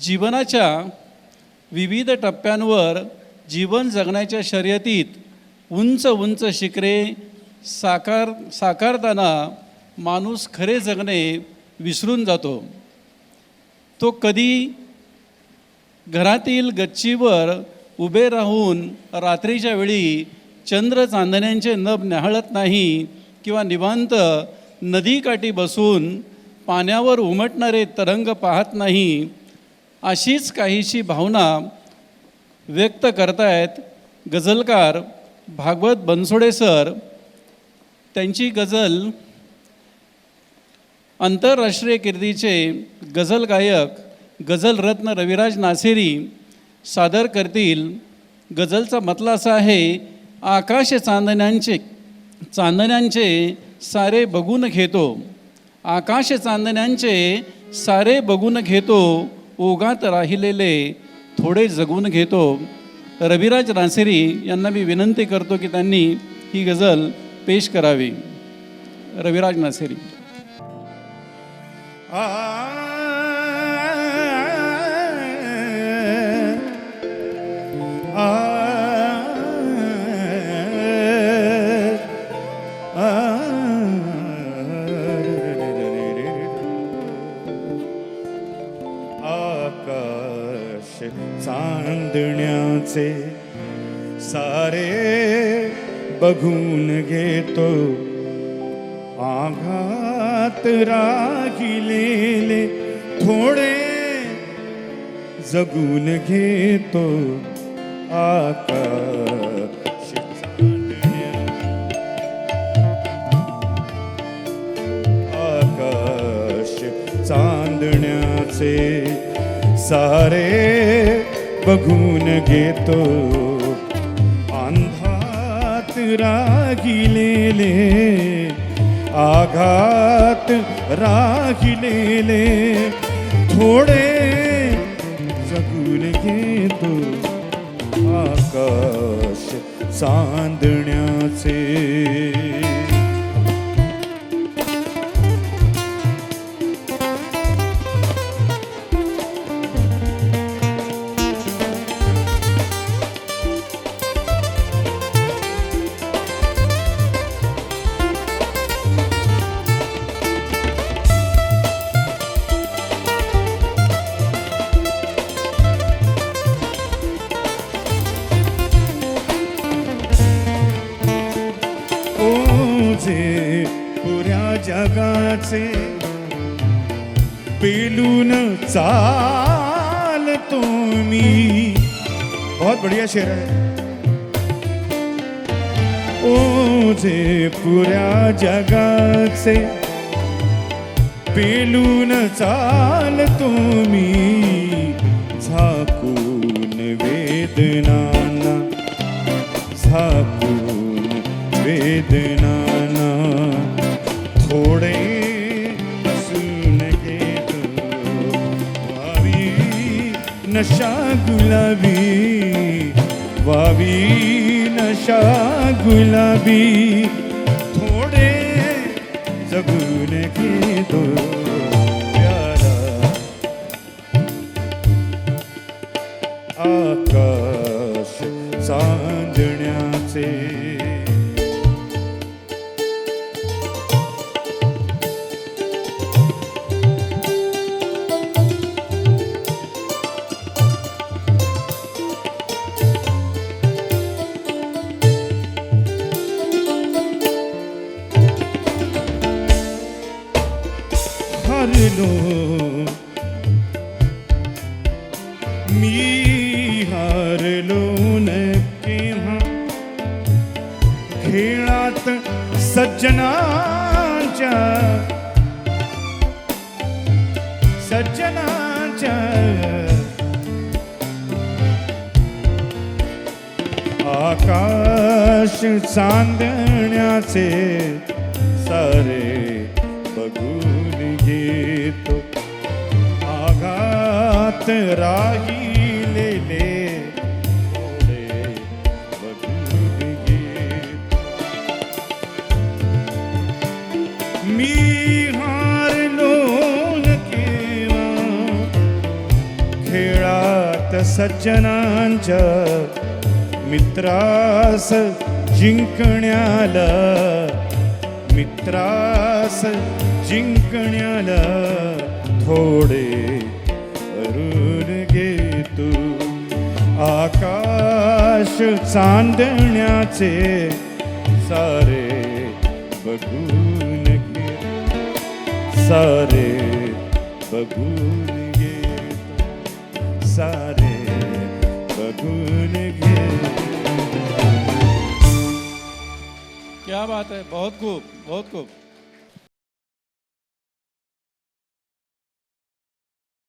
जीवनाच्या विविध टप्प्यांवर जीवन जगण्याच्या शर्यतीत उंच उंच शिखरे साकार साकारताना माणूस खरे जगणे विसरून जातो. तो कधी घरातील गच्चीवर उभे राहून रात्रीच्या वेळी चंद्र चांदण्यांचे नभ न्याहाळत नाही किंवा निवांत नदीकाठी बसून पाण्यावर उमटणारे तरंग पाहत नाही अशीच काहीशी भावना व्यक्त करतायत गझलकार भागवत बनसोडे सर. त्यांची गझल आंतरराष्ट्रीय कीर्तीचे गझल गायक गझलरत्न रविराज नासेरी सादर करतील. गझलचा मतला असा आहे आकाश चांदण्यांचे चांदण्यांचे सारे बघून घेतो. आकाश चांदण्यांचे सारे बघून घेतो. ओघात राहिलेले थोडे जगून घेतो. रविराज नासेरी यांना मी विनंती करतो की त्यांनी ही गझल पेश करावी. रविराज नासेरी आकाश चांदण्याचे सारे बघून घेतो. आघात रागिलेले थोडे जगून घेतो. आकाश सारे बघून घेतो. अंधात रागिलेले आघात रागिलेले थोडे जगून घेतो. आकाश चांदण्याचे. माझे पुऱ्या जगाचे. पेलून चालतो मी. बहुत बढ़िया शेर है ओझे पुऱ्या जगाचे पेलून चाल मी. झाकून वेदनाना झाकून वेदना नशा गुलाबी वावी नशा गुलाबी थोडे जगून घेतो प्यारा हरलो मी हारलो न केव्हा खेळात सज्जनाच्या सज्जनाच्या. आकाश चांदण्याचे सारे बघून घेतो आघात राहिलेले थोडे मी हारलो न खेळात सज्जनांच्या मित्रास जिंकण्याला। मित्रास जिंकण्याला। थोडे आकाश चांदण्याचे सारे बघून घे. सारे बघून घे. सारे बघून घे. क्या बात है. बहुत खूब बहुत खूब.